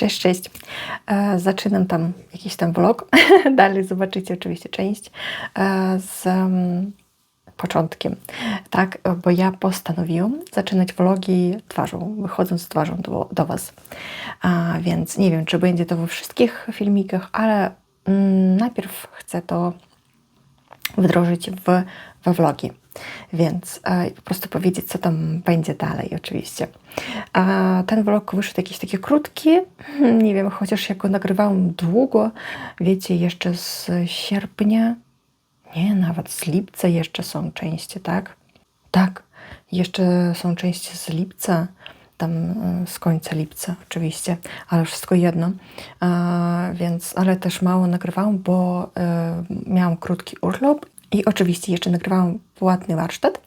Cześć, cześć. E, zaczynam tam jakiś tam vlog. Dalej zobaczycie oczywiście część e, z um, początkiem. Tak, bo ja postanowiłam zaczynać vlogi twarzą, wychodząc z twarzą do, do Was. Więc nie wiem, czy będzie to we wszystkich filmikach, ale mm, najpierw chcę to wdrożyć w, we vlogi. Więc e, po prostu powiedzieć, co tam będzie dalej, oczywiście. A ten vlog wyszedł jakiś taki krótki, hmm, nie wiem, chociaż jak go nagrywałam długo, wiecie, jeszcze z sierpnia, nie, nawet z lipca jeszcze są części, tak? Tak, jeszcze są części z lipca, tam e, z końca lipca oczywiście, ale wszystko jedno. A, więc, ale też mało nagrywałam, bo e, miałam krótki urlop i oczywiście jeszcze nagrywałam płatny warsztat,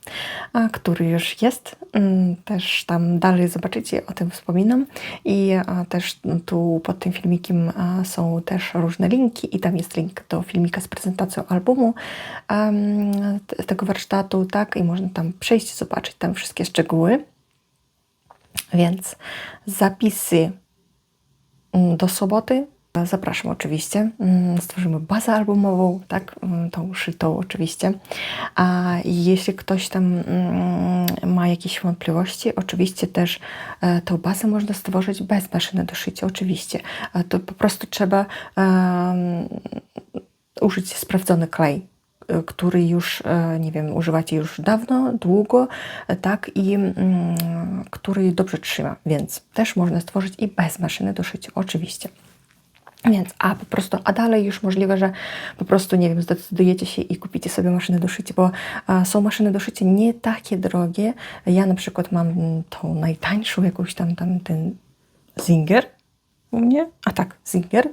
który już jest. Mm, Też tam dalej zobaczycie, o tym wspominam. I też tu pod tym filmikiem są też różne linki i tam jest link do filmika z prezentacją albumu tego warsztatu, tak? I można tam przejść, zobaczyć tam wszystkie szczegóły. Więc zapisy mm, do soboty. Zapraszam oczywiście. Mm, Stworzymy bazę albumową, tak, mm, tą szytą oczywiście. A jeśli ktoś tam mm, ma jakieś wątpliwości, oczywiście też e, tą bazę można stworzyć bez maszyny do szycia, oczywiście. E, To po prostu trzeba użyć sprawdzony klej, y, który już, e, nie wiem, używacie już dawno, długo, e, tak, i mm, który dobrze trzyma, więc też można stworzyć i bez maszyny do szycia, oczywiście. Więc, a po prostu, a dalej już możliwe, że po prostu, nie wiem, zdecydujecie się i kupicie sobie maszynę do szycia, bo a, są maszyny do szycia nie takie drogie. Ja na przykład mam tą najtańszą, jakąś tam, tam ten Zinger u mnie, a tak, Zinger.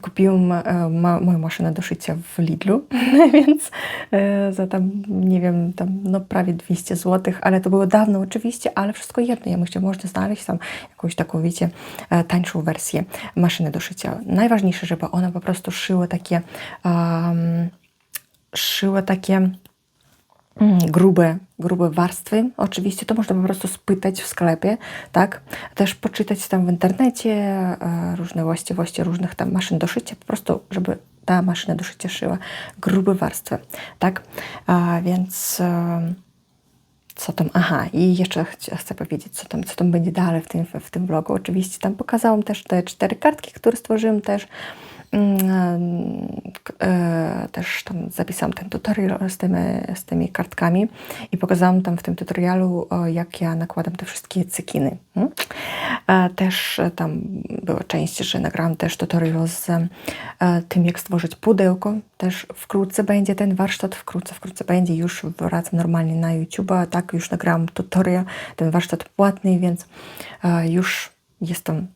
Kupiłam e, ma, moją maszynę do szycia w Lidlu, więc e, za tam, nie wiem, tam no prawie 200 zł, ale to było dawno oczywiście, ale wszystko jedno. Ja myślę, można znaleźć tam jakąś taką, wiecie, e, tańszą wersję maszyny do szycia. Najważniejsze, żeby ona po prostu szyła takie, um, szyła takie grube, grube warstwy. Oczywiście to można po prostu spytać w sklepie, tak? Też poczytać tam w internecie e, różne właściwości różnych tam maszyn do szycia, po prostu, żeby ta maszyna do szycia szyła grube warstwy, tak? A więc e, co tam, aha, i jeszcze chcę powiedzieć, co tam, co tam będzie dalej w tym, w tym vlogu. Oczywiście tam pokazałam też te cztery kartki, które stworzyłam też. Mm, e, też tam zapisałam ten tutorial z tymi, z tymi kartkami i pokazałam tam w tym tutorialu, jak ja nakładam te wszystkie cekiny. mm. E, Też e, tam była część, że nagrałam też tutorial z tym, jak stworzyć pudełko. Też wkrótce będzie ten warsztat, wkrótce, wkrótce będzie, już wracam normalnie na YouTube, tak, już nagrałam tutorial, ten warsztat płatny, więc już jestem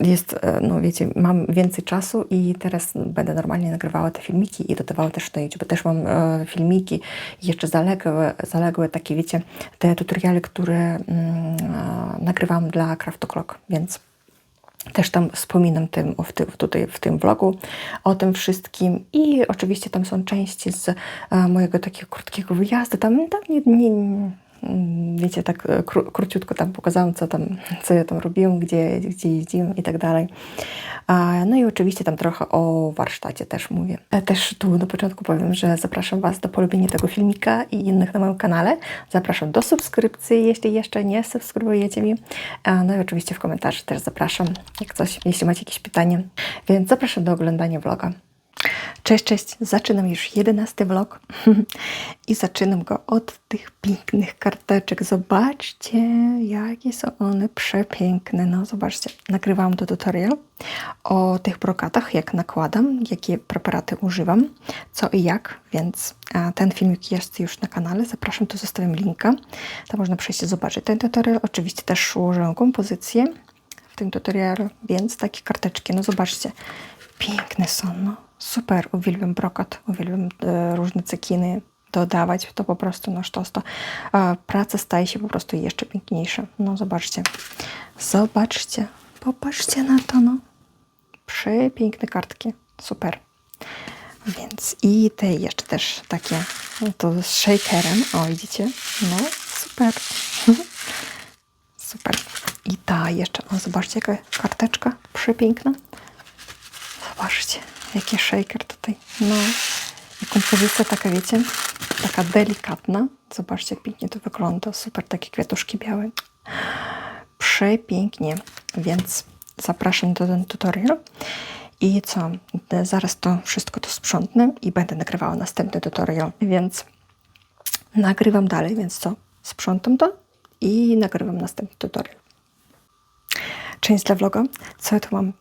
jest, e, no wiecie, mam więcej czasu i teraz będę normalnie nagrywała te filmiki i dodawała też na YouTube. Też mam e, filmiki jeszcze zaległe, zaległe takie, wiecie, te tutoriale, które mm, nagrywam dla Craft O'Clock, więc też tam wspominam tym, w tym, tutaj w tym vlogu o tym wszystkim i oczywiście tam są części z e, mojego takiego krótkiego wyjazdu. Tam, tam nie, nie, wiecie, tak e, kró, króciutko tam pokazałam, co tam, co ja tam robiłam, gdzie, gdzie jeździłam i tak dalej. No i oczywiście tam trochę o warsztacie też mówię. E, Też tu na początku powiem, że zapraszam Was do polubienia tego filmika i innych na moim kanale. Zapraszam do subskrypcji, jeśli jeszcze nie subskrybujecie mi. A, No i oczywiście w komentarzu też zapraszam, jak coś, jeśli macie jakieś pytanie. Więc zapraszam do oglądania vloga. Cześć, cześć. Zaczynam już jedenasty vlog i zaczynam go od tych pięknych karteczek. Zobaczcie, jakie są one przepiękne. No, zobaczcie, nagrywałam to tutorial o tych brokatach, jak nakładam, jakie preparaty używam, co i jak, więc ten filmik jest już na kanale. Zapraszam, tu zostawiam linka. Tam można przejść i zobaczyć ten tutorial. Oczywiście też ułożę kompozycję w tym tutorialu, więc takie karteczki, no zobaczcie, piękne są, no super, uwielbiam brokat, uwielbiam e, różne cekiny dodawać, to po prostu no sztos, to e, praca staje się po prostu jeszcze piękniejsza, no zobaczcie, zobaczcie, popatrzcie na to, no, przepiękne kartki, super. Więc i te jeszcze też takie, no to z shakerem, o widzicie, no super. Super. I ta jeszcze, o zobaczcie jaka karteczka przepiękna. Zobaczcie, jaki shaker tutaj. No i kompozycja taka, wiecie, taka delikatna. Zobaczcie, jak pięknie to wygląda. Super, takie kwiatuszki białe. Przepięknie, więc zapraszam do ten tutorial. I co, zaraz to wszystko to sprzątnę i będę nagrywała następny tutorial, więc nagrywam dalej, więc co, sprzątam to i nagrywam następny tutorial. Część dla vloga. Co ja tu mam?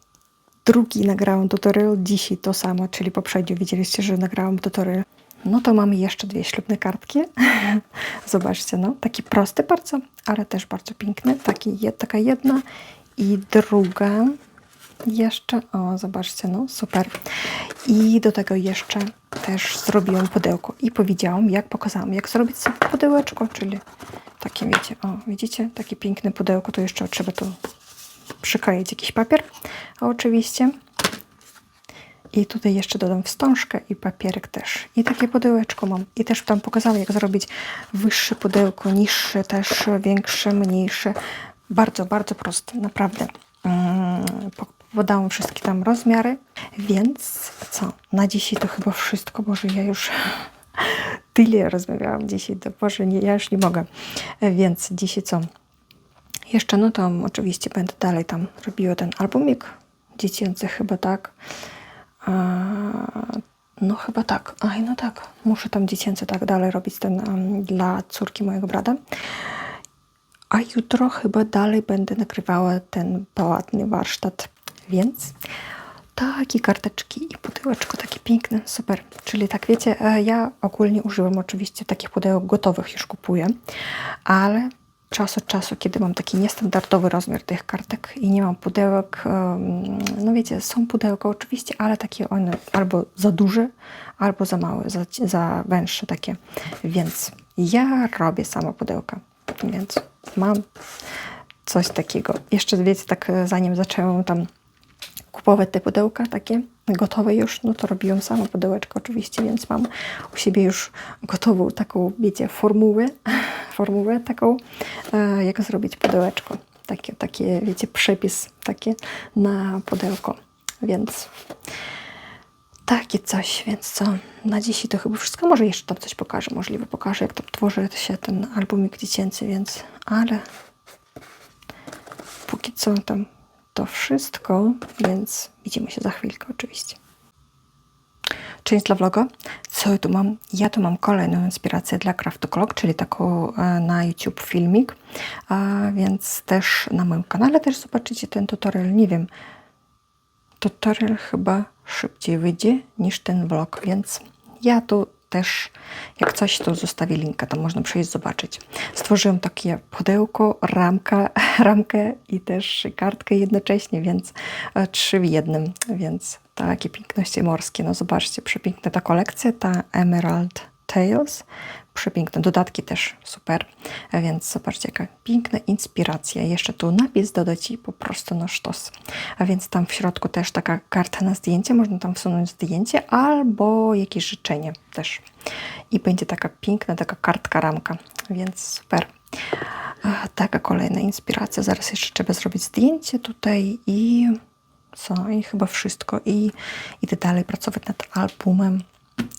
Drugi nagrałam tutorial, dzisiaj to samo, czyli poprzednio widzieliście, że nagrałam tutorial. No to mamy jeszcze dwie ślubne kartki. Zobaczcie, no, taki prosty bardzo, ale też bardzo piękny. Taki, taka jedna i druga jeszcze, o zobaczcie, no super. I do tego jeszcze też zrobiłam pudełko i powiedziałam, jak pokazałam, jak zrobić sobie pudełeczko, czyli takie wiecie, o widzicie, takie piękne pudełko, to jeszcze trzeba tu przykleić jakiś papier, oczywiście. I tutaj jeszcze dodam wstążkę i papierek też. I takie pudełeczko mam. I też tam pokazałam, jak zrobić wyższe pudełko, niższe też, większe, mniejsze. Bardzo, bardzo proste, naprawdę. Mm, podałam wszystkie tam rozmiary, więc co, na dzisiaj to chyba wszystko, Boże, ja już tyle rozmawiałam dzisiaj, to Boże, nie, ja już nie mogę. Więc dzisiaj co, jeszcze no to oczywiście będę dalej tam robiła ten albumik dziecięcy chyba tak. no chyba tak. Aj, no tak. Muszę tam dziecięcy tak dalej robić ten um, dla córki mojego brata. A jutro chyba dalej będę nagrywała ten ładny warsztat. Więc takie karteczki i pudełeczko takie piękne, super. Czyli tak wiecie, e, ja ogólnie używam oczywiście takich pudełek gotowych, już kupuję, ale czas od czasu, kiedy mam taki niestandardowy rozmiar tych kartek i nie mam pudełek, no wiecie, są pudełka oczywiście, ale takie one albo za duże, albo za małe, za, za węższe takie. Więc ja robię sama pudełka, więc mam coś takiego. Jeszcze wiecie, tak zanim zaczęłam tam kupować te pudełka takie gotowe już, no to robiłam sama pudełeczko oczywiście, więc mam u siebie już gotową taką, wiecie, formułę, formułę taką, e, jak zrobić pudełeczko. Takie, takie, wiecie, przepis takie na pudełko, więc takie coś, więc co, na dzisiaj to chyba wszystko. Może jeszcze tam coś pokażę, możliwe pokażę, jak to tworzy się ten albumik dziecięcy, więc, ale póki co tam to wszystko, więc widzimy się za chwilkę oczywiście. Część dla vloga. Co ja tu mam? Ja tu mam kolejną inspirację dla Craft Clock, czyli taką e, na YouTube filmik, więc też na moim kanale też zobaczycie ten tutorial. Nie wiem, tutorial chyba szybciej wyjdzie niż ten vlog, więc ja tu też, jak coś, to zostawię linka, tam można przejść zobaczyć. Stworzyłam takie pudełko, ramka, ramkę i też kartkę jednocześnie, więc e, trzy w jednym, więc takie piękności morskie. No zobaczcie, przepiękna ta kolekcja, ta Emerald Tales przepiękne. Dodatki też super, więc zobaczcie, jaka piękna inspiracja. Jeszcze tu napis dodać i po prostu no sztos. A więc tam w środku też taka karta na zdjęcie, można tam wsunąć zdjęcie albo jakieś życzenie też. I będzie taka piękna, taka kartka, ramka, więc super. Taka kolejna inspiracja. Zaraz jeszcze trzeba zrobić zdjęcie tutaj i co? I chyba wszystko. I idę dalej pracować nad albumem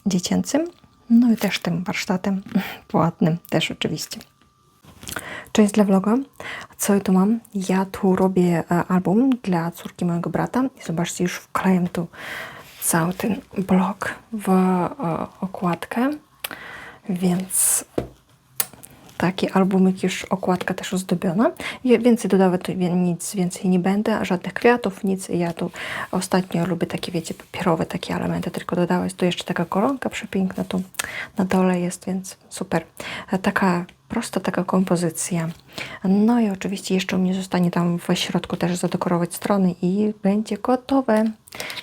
dziecięcym. No i też tym warsztatem płatnym też oczywiście. Część dla vloga. Co ja tu mam? Ja tu robię e, album dla córki mojego brata. I zobaczcie, już wklejam tu cały ten blok w e, okładkę. Więc taki albumik już okładka też ozdobiona. Więcej dodawać tu nic więcej nie będę, żadnych kwiatów, nic. Ja tu ostatnio lubię takie, wiecie, papierowe takie elementy tylko dodawać. Tu jeszcze taka koronka przepiękna tu na dole jest, więc super. Taka prosta taka kompozycja. No i oczywiście jeszcze u mnie zostanie tam w środku też zadekorować strony i będzie gotowe.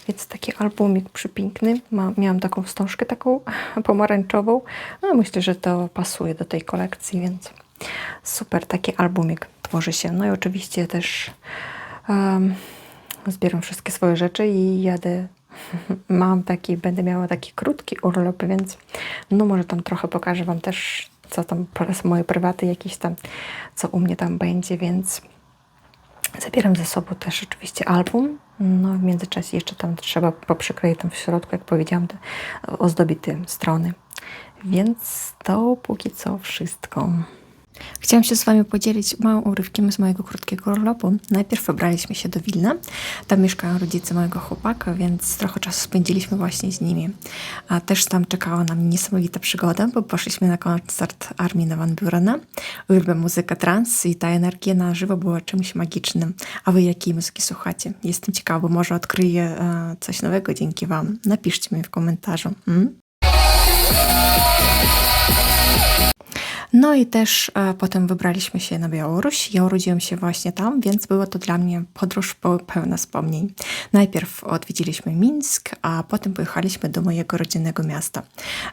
Więc taki albumik przepiękny. Ma, miałam taką wstążkę taką pomarańczową. No myślę, że to pasuje do tej kolekcji, więc super taki albumik tworzy się. No i oczywiście też um, zbieram wszystkie swoje rzeczy i jadę mam taki, będę miała taki krótki urlop, więc no może tam trochę pokażę Wam też co tam moje prywaty jakieś tam, co u mnie tam będzie, więc zabieram ze sobą też oczywiście album No w międzyczasie jeszcze tam trzeba poprzykleić tam w środku, jak powiedziałam, te, ozdobić te strony. Więc to póki co wszystko. Chciałam się z Wami podzielić małym urywkiem z mojego krótkiego urlopu. Najpierw wybraliśmy się do Wilna. Tam mieszkają rodzice mojego chłopaka, więc trochę czasu spędziliśmy właśnie z nimi. A też tam czekała nam niesamowita przygoda, bo poszliśmy na koncert Armina Van Burena. Uwielbiam muzykę trans i ta energia na żywo była czymś magicznym. A Wy jakiej muzyki słuchacie? Jestem ciekawa, bo może odkryję e, coś nowego dzięki Wam. Napiszcie mi w komentarzu. Mm? No i też e, potem wybraliśmy się na Białoruś. Ja urodziłam się właśnie tam, więc była to dla mnie podróż pełna wspomnień. Najpierw odwiedziliśmy Mińsk, a potem pojechaliśmy do mojego rodzinnego miasta.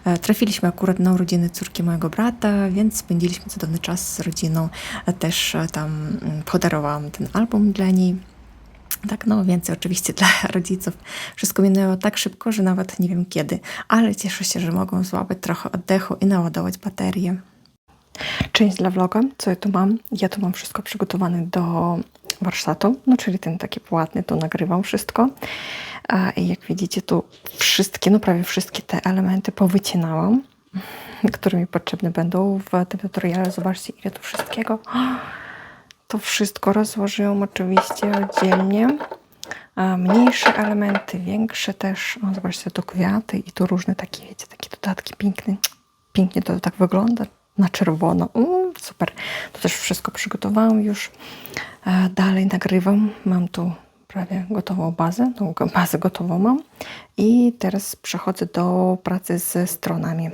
E, trafiliśmy akurat na urodziny córki mojego brata, więc spędziliśmy cudowny czas z rodziną. E, też tam mm, podarowałam ten album dla niej. Tak, no więcej oczywiście dla rodziców. Wszystko minęło tak szybko, że nawet nie wiem kiedy, ale cieszę się, że mogą złapać trochę oddechu i naładować baterię. Część dla vloga, co ja tu mam? Ja tu mam wszystko przygotowane do warsztatu, no czyli ten taki płatny, tu nagrywam wszystko. I jak widzicie, tu wszystkie, no prawie wszystkie te elementy powycinałam, które mi potrzebne będą w tym tutoriale. Zobaczcie, ile tu wszystkiego. To wszystko rozłożyłam oczywiście oddzielnie. Mniejsze elementy, większe też. O, zobaczcie, tu kwiaty i tu różne takie, wiecie, takie dodatki piękne. Pięknie to tak wygląda na czerwono. Mm, super. To też wszystko przygotowałam już. E, dalej nagrywam. Mam tu prawie gotową bazę. Tą bazę gotową mam. I teraz przechodzę do pracy ze stronami.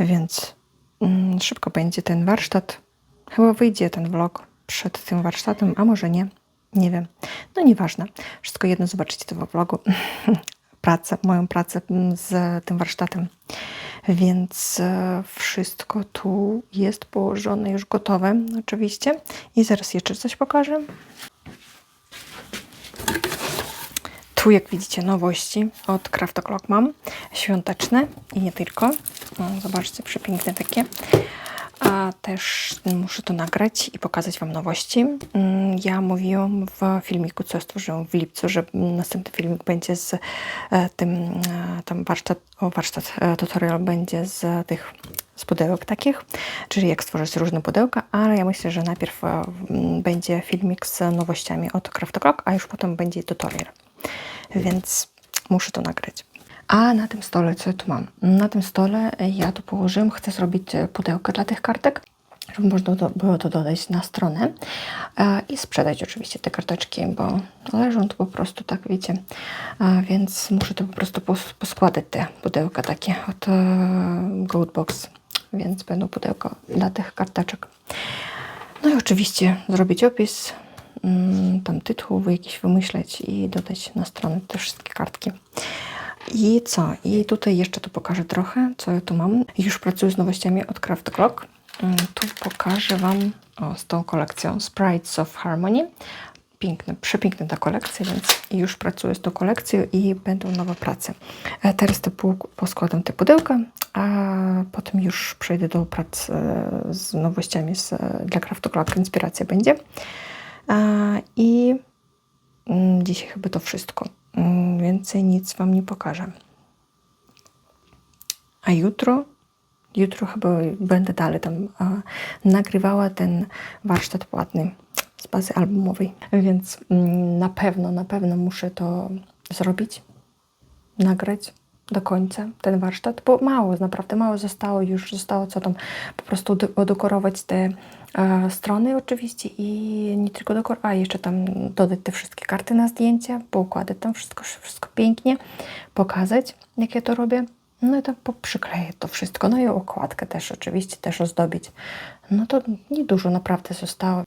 Więc mm, szybko będzie ten warsztat. Chyba wyjdzie ten vlog przed tym warsztatem, a może nie. Nie wiem. No nieważne. Wszystko jedno zobaczycie to w vlogu. pracę, moją pracę mm, z tym warsztatem. Więc e, wszystko tu jest położone, już gotowe oczywiście. I zaraz jeszcze coś pokażę. Tu jak widzicie nowości od Craft O'Clock mam, świąteczne i nie tylko. No, zobaczcie, przepiękne takie a też muszę to nagrać i pokazać Wam nowości. Mm, ja mówiłam w filmiku, co stworzyłam w lipcu, że następny filmik będzie z e, tym, e, tam warsztat, warsztat, e, tutorial będzie z tych z pudełek takich, czyli jak stworzyć różne pudełka, ale ja myślę, że najpierw będzie filmik z nowościami od Craft a już potem będzie tutorial. Więc muszę to nagrać. A na tym stole, co tu mam? Na tym stole ja tu położyłam, chcę zrobić pudełkę dla tych kartek, żeby można było to dodać na stronę e, i sprzedać oczywiście te karteczki, bo leżą tu po prostu, tak wiecie, e, więc muszę to po prostu pos poskładać te pudełka takie od e, Goldbox, więc będą pudełka dla tych karteczek. No i oczywiście zrobić opis, mm, tam tytuł jakiś wymyśleć i dodać na stronę te wszystkie kartki. I co? I tutaj jeszcze tu pokażę trochę, co ja tu mam. Już pracuję z nowościami od Craft Clock. Mm, tu pokażę Wam o, z tą kolekcją Sprites of Harmony. Piękne, przepiękna ta kolekcja, więc już pracuję z tą kolekcją i będą nowe prace. E, teraz to poskładam te pudełka, a potem już przejdę do prac e, z nowościami z, dla Craft Clock. Inspiracja będzie. I mm, dzisiaj chyba to wszystko. Więcej nic Wam nie pokażę. A jutro, jutro chyba będę dalej tam a, nagrywała ten warsztat płatny z bazy albumowej, więc mm, na pewno, na pewno muszę to zrobić, nagrać do końca ten warsztat, bo mało, naprawdę mało zostało, już zostało co tam, po prostu odekorować te strony oczywiście i nie tylko dekorować, a jeszcze tam dodać te wszystkie karty na zdjęcia, poukładać tam wszystko, wszystko pięknie, pokazać jak ja to robię. No i tak przykleję to wszystko, no i okładkę też oczywiście też ozdobić. No to niedużo naprawdę zostało,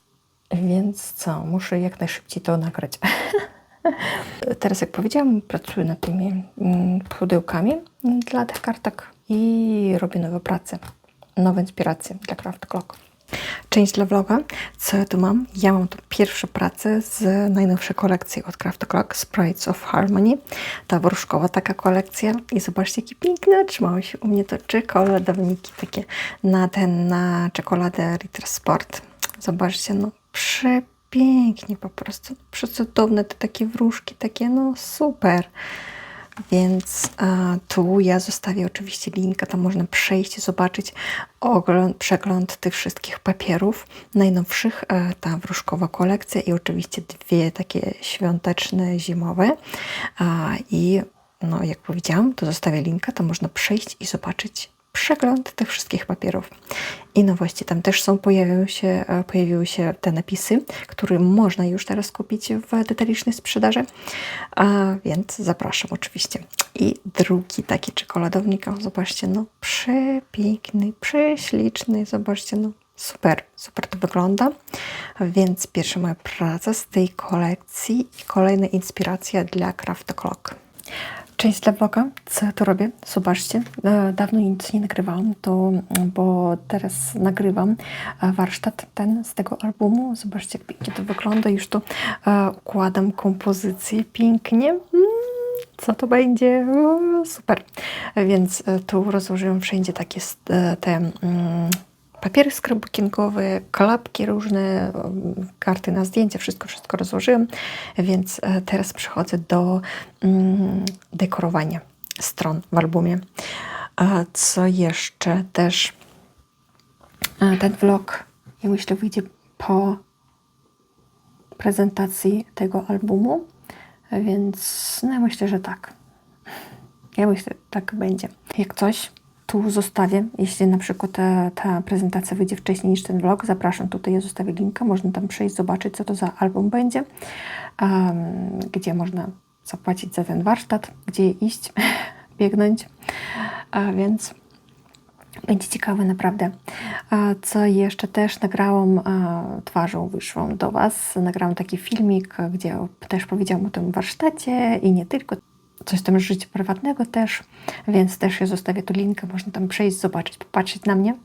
więc co, muszę jak najszybciej to nagrać. Teraz, jak powiedziałam, pracuję nad tymi mm, pudełkami dla tych kartek i robię nowe prace, nowe inspiracje dla Craft Clock. Część dla vloga. Co ja tu mam? Ja mam tu pierwsze pracę z najnowszej kolekcji od Craft Clock, Sprites of Harmony. Ta wróżkowa taka kolekcja. I zobaczcie, jakie piękne otrzymały się u mnie to czekoladowniki takie na ten, na czekoladę Ritter Sport. Zobaczcie, no przepiękne pięknie po prostu. Przecudowne te takie wróżki, takie no super. Więc a, tu ja zostawię oczywiście linka, tam można przejść zobaczyć ogląd, przegląd tych wszystkich papierów najnowszych, e, ta wróżkowa kolekcja i oczywiście dwie takie świąteczne, zimowe. A, I no, jak powiedziałam, to zostawię linka, tam można przejść i zobaczyć przegląd tych wszystkich papierów. I nowości tam też są, pojawią się, e, pojawiły się te napisy, które można już teraz kupić w detalicznej sprzedaży, a więc zapraszam oczywiście. I drugi taki czekoladownik, zobaczcie, no przepiękny, prześliczny, zobaczcie, no super, super to wygląda. Więc pierwsza moja praca z tej kolekcji i kolejna inspiracja dla Craft Clock. Część dla vloga, co ja tu robię, zobaczcie, e, dawno nic nie nagrywałam, to, bo teraz nagrywam e, warsztat ten z tego albumu, zobaczcie jak pięknie to wygląda, już tu e, układam kompozycję pięknie, mm, co to będzie, super, więc tu rozłożyłam wszędzie takie te mm, papiery scrapbookingowe, klapki różne, karty na zdjęcia, wszystko, wszystko rozłożyłam, więc e, teraz przechodzę do mm, dekorowania stron w albumie. Co jeszcze też ten vlog, ja myślę, wyjdzie po prezentacji tego albumu, więc no, myślę, że tak. Ja myślę, tak będzie. Jak coś, tu zostawię, jeśli na przykład ta, ta, prezentacja wyjdzie wcześniej niż ten vlog, zapraszam tutaj, ja zostawię linka, można tam przejść, zobaczyć co to za album będzie, um, gdzie można zapłacić za ten warsztat, gdzie iść, biegnąć, a więc będzie ciekawe naprawdę. Co jeszcze też nagrałam twarzą, wyszłam do Was, nagrałam taki filmik, gdzie też powiedziałam o tym warsztacie i nie tylko, coś tam z życia prywatnego też, więc też ja zostawię tu linkę, można tam przejść, zobaczyć, popatrzeć na mnie.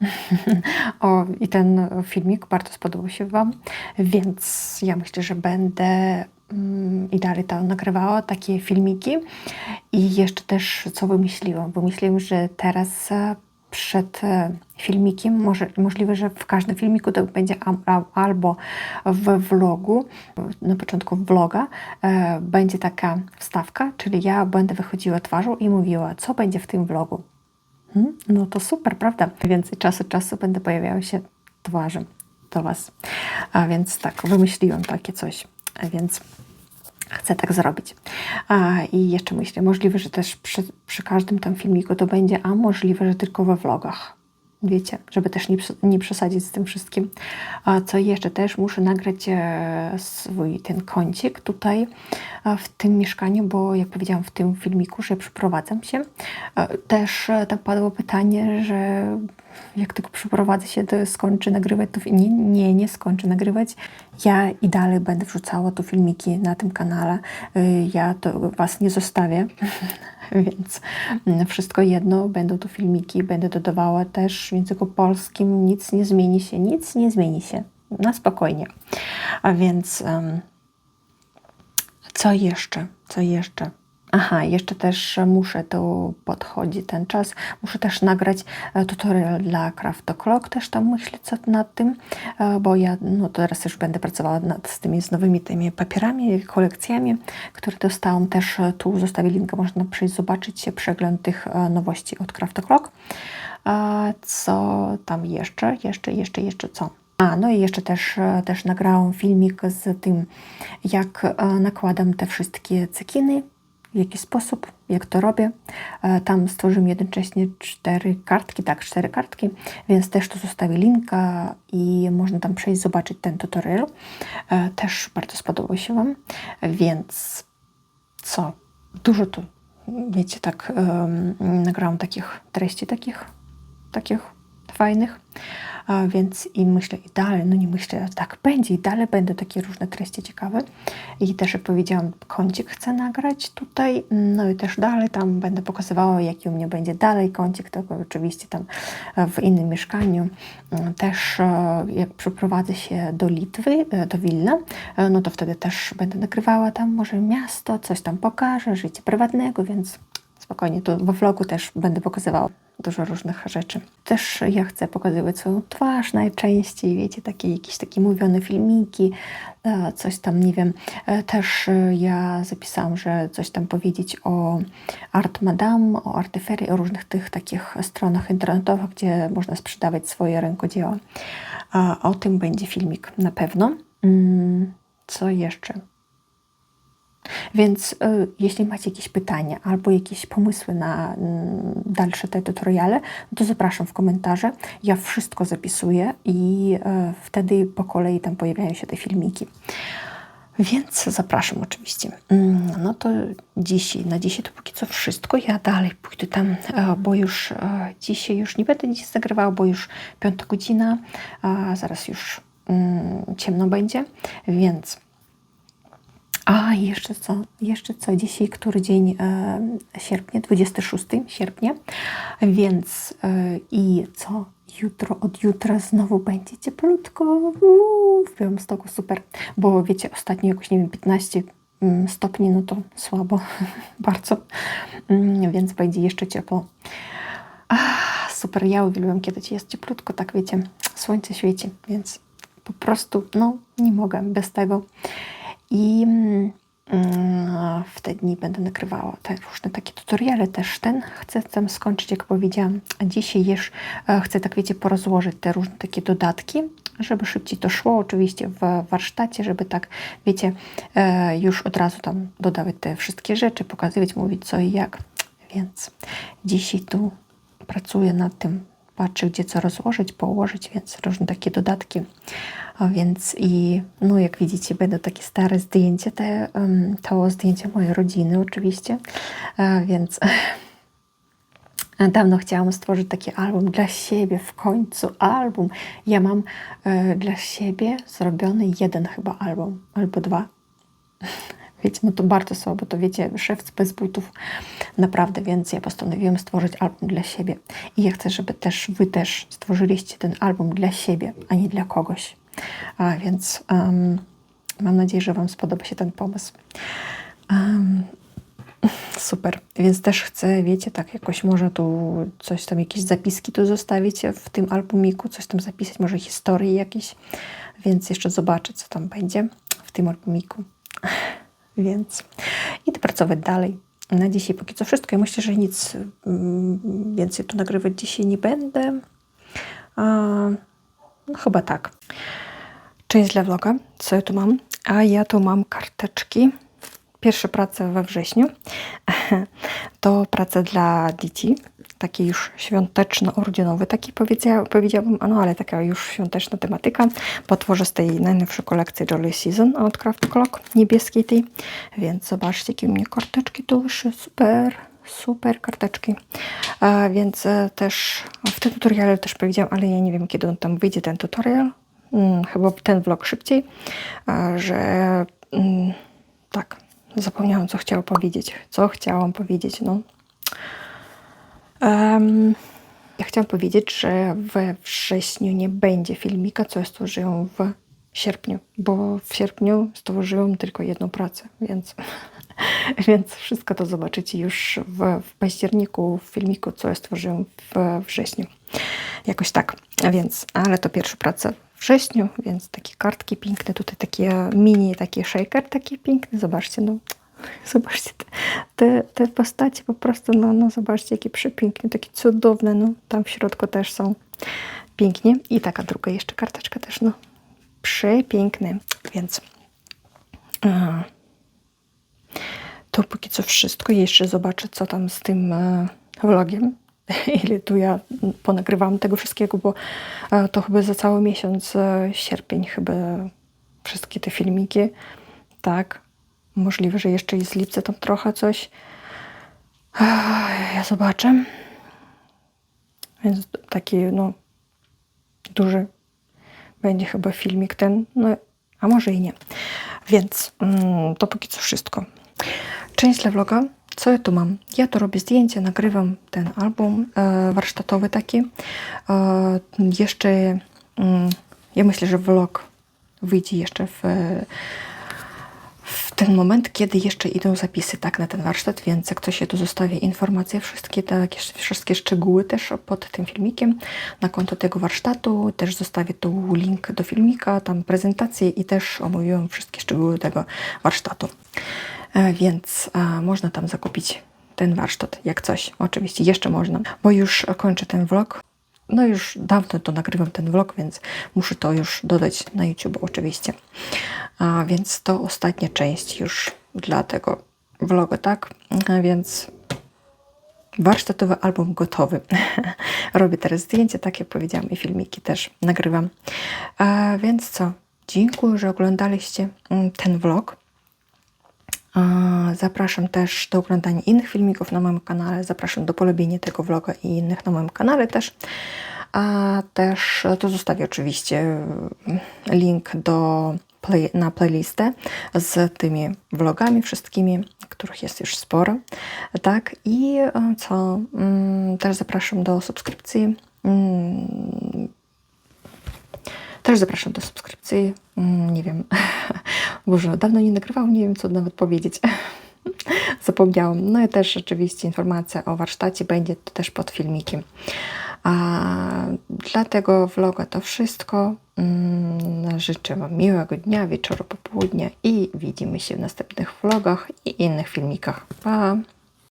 o, I ten filmik bardzo spodobał się Wam, więc ja myślę, że będę mm, i dalej to nagrywała, takie filmiki. I jeszcze też co wymyśliłam? Wymyśliłam, że teraz e, przed e, filmikiem, może, możliwe, że w każdym filmiku to będzie albo w vlogu, na początku vloga, e, będzie taka wstawka, czyli ja będę wychodziła twarzą i mówiła, co będzie w tym vlogu. Hmm? No to super, prawda? Więcej czasu, czasu będę pojawiała się twarzą do Was. A więc tak, wymyśliłam takie coś. A więc chcę tak zrobić. A, I jeszcze myślę, możliwe, że też przy, przy każdym tam filmiku to będzie, a możliwe, że tylko we vlogach. Wiecie, żeby też nie, nie przesadzić z tym wszystkim. A co jeszcze też muszę nagrać e, swój ten kącik tutaj e, w tym mieszkaniu, bo jak powiedziałam w tym filmiku, że przeprowadzam się. E, też tam padło pytanie, że jak tylko przeprowadzę się, to skończę nagrywać. To nie, nie, nie skończę nagrywać. Ja i dalej będę wrzucała tu filmiki na tym kanale. Ja to Was nie zostawię. Więc wszystko jedno, będą tu filmiki, będę dodawała też w języku polskim. Nic nie zmieni się, nic nie zmieni się. Na spokojnie. A więc co jeszcze? Co jeszcze? Aha, jeszcze też muszę, to podchodzi ten czas, muszę też nagrać e, tutorial dla Craft Clock, też tam myślę co nad tym, e, bo ja no, teraz już będę pracowała nad z tymi z nowymi tymi papierami, kolekcjami, które dostałam. Też e, tu zostawię linkę, można przyjść zobaczyć przegląd tych nowości od Craft Clock. Co tam jeszcze? Jeszcze, jeszcze, jeszcze co? A, no i jeszcze też, też nagrałam filmik z tym, jak nakładam te wszystkie cekiny w jaki sposób, jak to robię. E, tam stworzymy jednocześnie cztery kartki, tak, cztery kartki, więc też tu zostawię linka i można tam przejść, zobaczyć ten tutorial. E, też bardzo spodobał się Wam, więc co, dużo tu, wiecie, tak, nagrałam takich treści, takich, takich fajnych więc i myślę i dalej, no nie myślę, tak będzie i dalej będą takie różne treści ciekawe. I też jak powiedziałam, kącik chcę nagrać tutaj, no i też dalej tam będę pokazywała, jaki u mnie będzie dalej kącik, to oczywiście tam w innym mieszkaniu. Też e, jak przeprowadzę się do Litwy, e, do Wilna, e, no to wtedy też będę nagrywała tam może miasto, coś tam pokażę, życie prywatnego, więc spokojnie, tu we vlogu też będę pokazywała. Dużo różnych rzeczy. Też ja chcę pokazywać swoją twarz najczęściej, wiecie, takie jakieś takie mówione filmiki, e, coś tam, nie wiem. E, Też e, ja zapisałam, że coś tam powiedzieć o Art Madame, o Artyferii, o różnych tych takich stronach internetowych, gdzie można sprzedawać swoje rękodzieła. O tym będzie filmik na pewno. Mm, Co jeszcze? Więc y, jeśli macie jakieś pytania albo jakieś pomysły na mm, dalsze te tutoriale, to zapraszam w komentarze. Ja wszystko zapisuję i y, wtedy po kolei tam pojawiają się te filmiki. Więc zapraszam oczywiście. Mm, No to dzisiaj, na dzisiaj to póki co wszystko. Ja dalej pójdę tam, e, bo już e, dzisiaj już nie będę nic nagrywała, bo już piąta godzina, zaraz już mm, ciemno będzie, więc a jeszcze co? Jeszcze co? Dzisiaj który dzień e, sierpnia? 26 sierpnia. Więc e, i co? Jutro, od jutra znowu będzie cieplutko Uuu, w Białymstoku. Super. Bo wiecie, ostatnio jakoś, nie wiem, 15 mm, stopni, no to słabo. Bardzo. Mm, Więc będzie jeszcze ciepło. Ach, super. Ja uwielbiam, kiedy jest cieplutko, tak wiecie, słońce świeci, więc po prostu, no, nie mogę bez tego. I mm, w te dni będę nagrywała te różne takie tutoriale. Też ten chcę tam skończyć, jak powiedziałam. Dzisiaj już e, chcę, tak wiecie, porozłożyć te różne takie dodatki, żeby szybciej to szło. Oczywiście w warsztacie, żeby tak, wiecie, e, już od razu tam dodawać te wszystkie rzeczy, pokazywać, mówić co i jak. Więc dzisiaj tu pracuję nad tym, patrzę, gdzie co rozłożyć, położyć, więc różne takie dodatki. A więc i, no jak widzicie, będą takie stare zdjęcia, te, to zdjęcia mojej rodziny oczywiście, E, więc dawno chciałam stworzyć taki album dla siebie, w końcu album. Ja mam e, dla siebie zrobiony jeden chyba album, albo dwa. Wiecie, no to bardzo słabo, to wiecie, szewc bez butów, naprawdę, więc ja postanowiłam stworzyć album dla siebie. I ja chcę, żeby też wy też stworzyliście ten album dla siebie, a nie dla kogoś. A więc em, mam nadzieję, że Wam spodoba się ten pomysł. Em, super, więc też chcę, wiecie, tak jakoś może tu coś tam, jakieś zapiski tu zostawić w tym albumiku, coś tam zapisać, może historii jakieś, więc jeszcze zobaczę, co tam będzie w tym albumiku. Więc idę pracować dalej. Na dzisiaj póki co wszystko. Ja myślę, że nic mm, więcej tu nagrywać dzisiaj nie będę. No chyba tak. Część dla vloga. Co ja tu mam? A ja tu mam karteczki. Pierwsze prace we wrześniu. To prace dla dzieci. Taki już świąteczno-urodzinowy, taki powiedział, powiedziałabym, no ale taka już świąteczna tematyka. Potworzę z tej najnowszej kolekcji Jolly Season od Craft Clock, niebieskiej tej. Więc zobaczcie, jakie mnie karteczki tu wyszły. Super, super karteczki. A, więc e, też w tym tutoriale też powiedziałam, ale ja nie wiem, kiedy on tam wyjdzie, ten tutorial. Mm, chyba ten vlog szybciej, że mm, tak, zapomniałam, co chciałam powiedzieć. Co chciałam powiedzieć, no. Em, ja chciałam powiedzieć, że we wrześniu nie będzie filmika, co stworzyłam w sierpniu, bo w sierpniu stworzyłam tylko jedną pracę, więc, więc wszystko to zobaczycie już w, w październiku w filmiku, co stworzyłam w wrześniu. Jakoś tak, więc, ale to pierwsza praca w wrześniu, więc takie kartki piękne, tutaj takie mini, taki shaker taki piękny, zobaczcie, no Zobaczcie, te, te, te postacie po prostu, no, no zobaczcie, jakie przepiękne, takie cudowne, no tam w środku też są pięknie. I taka druga jeszcze karteczka też, no przepiękne, więc a, to póki co wszystko. Jeszcze zobaczę, co tam z tym e, vlogiem, ile tu ja ponagrywałam tego wszystkiego, bo e, to chyba za cały miesiąc e, sierpień chyba wszystkie te filmiki, tak, Możliwe, że jeszcze i z lipca tam trochę coś. Ja zobaczę. Więc taki, no, duży będzie chyba filmik ten, no, a może i nie. Więc mm, to póki co wszystko. Część dla vloga. Co ja tu mam? Ja tu robię zdjęcia, nagrywam ten album e, warsztatowy taki. E, jeszcze, mm, ja myślę, że vlog wyjdzie jeszcze w ten moment, kiedy jeszcze idą zapisy tak na ten warsztat, więc jak ktoś się tu zostawi informacje, wszystkie takie, wszystkie szczegóły też pod tym filmikiem na konto tego warsztatu, też zostawię tu link do filmika, tam prezentację i też omówiłam wszystkie szczegóły tego warsztatu. E, Więc można tam zakupić ten warsztat, jak coś. Oczywiście jeszcze można, bo już kończę ten vlog. No już dawno to nagrywam ten vlog, więc muszę to już dodać na YouTube oczywiście. A więc to ostatnia część już dla tego vloga, tak? A więc warsztatowy album gotowy. Robię teraz zdjęcia, tak jak powiedziałam, i filmiki też nagrywam. A więc co? Dziękuję, że oglądaliście mm, ten vlog. Zapraszam też do oglądania innych filmików na moim kanale. Zapraszam do polubienia tego vloga i innych na moim kanale też. A też to zostawię oczywiście mm, link do play, na playlistę z tymi vlogami wszystkimi, których jest już sporo. Tak, i e, co? Mm, Też zapraszam do subskrypcji. Też zapraszam do subskrypcji. Mm, Nie wiem, Boże, dawno nie nagrywałam, nie wiem co nawet powiedzieć. Zapomniałam. No i też oczywiście informacja o warsztacie będzie też pod filmikiem. A dla tego vloga to wszystko. Mm, Życzę Wam miłego dnia, wieczoru, popołudnia i widzimy się w następnych vlogach i innych filmikach. Pa!